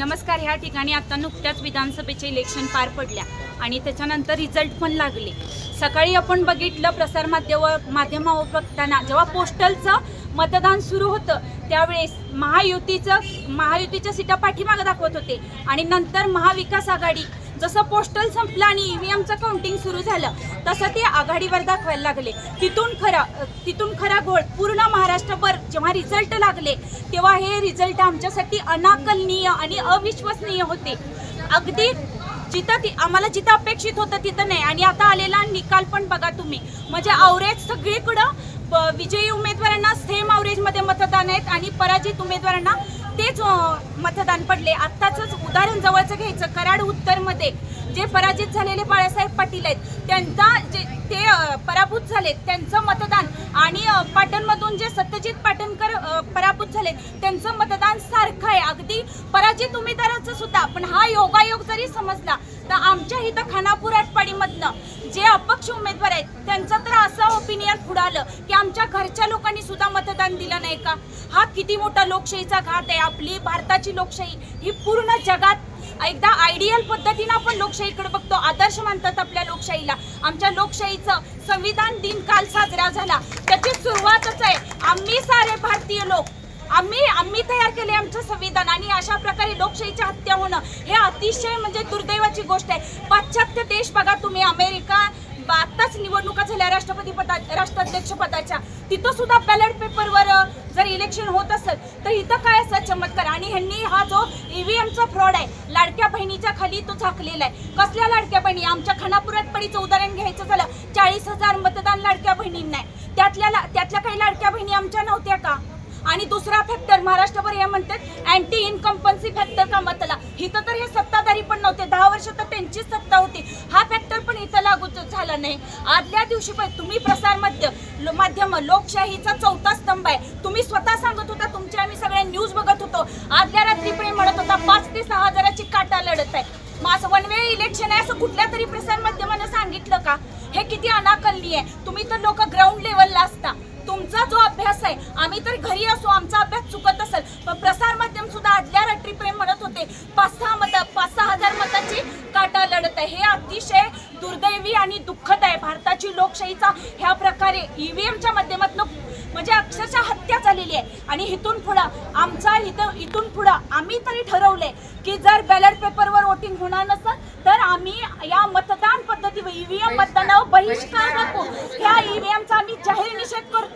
नमस्कार ह्या ठिकाणी आता नुकत्याच विधानसभेचे इलेक्शन पार पडल्या आणि त्याच्यानंतर रिझल्ट पण लागले. सकाळी आपण बघितलं प्रसारमाध्यम माध्यमावर बघताना जेव्हा पोस्टलचं मतदान सुरू होतं त्यावेळेस महायुतीचं महायुतीच्या सीटा पाठीमागं दाखवत होते आणि नंतर महाविकास आघाडी जसं पोस्टल संपलं आणि ईव्हीएमचं काउंटिंग सुरू झालं तसं ते आघाडीवर दाखवायला लागले. तिथून खरा तिथून खरा घोळ पूर्ण महाराष्ट्रभर जेव्हा रिझल्ट लागले तेव्हा हे रिझल्ट आमच्यासाठी अनाकलनीय आणि अविश्वसनीय होते. अगदी जिथं ती आम्हाला जिथं अपेक्षित होतं तिथं नाही. आणि आता आलेला निकाल पण बघा तुम्ही. म्हणजे अवरेज सगळीकडं ब- विजयी उमेदवारांना सेम अवरेजमध्ये मतदान आहेत आणि पराजित उमेदवारांना तेच मतदान पडले. आत्ताच उदाहरण जवळचं घ्यायचं. कराड उत्तरमध्ये जे पराजित झालेले बाळासाहेब पाटील आहेत त्यांचा जे ते पराभूत झालेत त्यांचं मतदान आणि पाटणमधून जे सत्यजित पाटणकर पराभूत झाले त्यांचं मतदान सारखं आहे. अगदी पराजित उमेदवाराचं सुद्धा पण हा योगायोग जरी समजला तर आमच्या इथं खानापूर आटपाडीमधनं जे अपक्ष उमेदवार आहेत ओपिनियन पुढालं की आमच्या घरच्या लोकांनी सुद्धा मतदान दिलं नाही का? हा किती मोठा लोकशाहीचा घात आहे. आपली भारताची लोकशाही ही पूर्ण जगात एकदा आयडियल पद्धतीनं आपण लोकशाहीकडे बघतो. आदर्श मानतात आपल्या लोकशाहीला. आमच्या लोकशाहीचं संविधान दिन काल साजरा झाला. त्याची सुरुवातच आहे. आम्ही सारे भारतीय लोक. आम्ही आम्ही तयार केले आमचं संविधान आणि अशा प्रकारे लोकशाहीच्या हत्या होणं हे अतिशय म्हणजे दुर्दैवाची गोष्ट आहे. पाश्चात्य देश बघा तुम्ही अमेरिका ब- आत्ताच निवडणुका झाल्या राष्ट्रपती पदा राष्ट्राध्यक्ष पदाच्या. तिथं सुद्धा बॅलेट पेपरवर जर इलेक्शन होत असेल तर इथं काय असं चमत्कार? आणि ह्यांनी हा जो ईव्हीएमचा फ्रॉड आहे लाडक्या बहिणीच्या खाली तो झाकलेला आहे. कसल्या लाडक्या बहिणी? आमच्या खानापुरात पडीचं उदाहरण घ्यायचं झालं. चाळीस हजार मतदान लाडक्या बहिणींना आहे. त्यातल्या त्यातल्या काही लाडक्या बहिणी आमच्या नव्हत्या का? आणि दुसरा फॅक्टर महाराष्ट्रभर हे म्हणतात अँटी इन्कम्पन्सी फॅक्टर का मतला इथं तर हे सत्ताधारी पण नव्हते. दहा वर्ष तर त्यांचीच सत्ता होती. हा फॅक्टर झाला नाही. आदल्या दिवशी पण तुम्ही प्रसार माध्य लो- माध्यम लोकशाहीचा चौथा स्तंभ आहे. तुम्ही स्वतः सांगत होता तुमचे आम्ही सगळे न्यूज बघत होतो. आदल्या रात्री पण म्हणत होता पाच ते सहा हजाराची काटा लढत आहे. मग असं वन वे इलेक्शन आहे असं कुठल्या तरी प्रसार माध्यमानं सांगितलं का? हे किती अनाकलनी आहे. तुम्ही तर लोक ग्राउंड लेवलला असता. तुमचा जो अभ्यास आहे आम्ही तर घरी असो आमचा अभ्यास चुकत असेल. पण प्रसार माध्यम सुद्धा आदल्या रात्री प्रेम म्हणत होते पाच सहा मत पाच सहा हजार मताची काटा लढत आहे. हे अतिशय दुर्दैवी आणि दुःखद आहे. भारताची लोकशाहीचा ह्या प्रकारे ईव्हीएमच्या माध्यमातून म्हणजे अक्षरशः हत्या झालेली आहे. आणि इथून पुढं आमचा इथं इथून पुढं आम्ही तरी ठरवलंय की जर बॅलेट पेपरवर वोटिंग होणार नसेल तर आम्ही या मतदान पद्धतीवर ईव्हीएम मतदानावर बहिष्कार टाकू. ह्या ईव्हीएमचा आम्ही जाहीर निषेध करतोय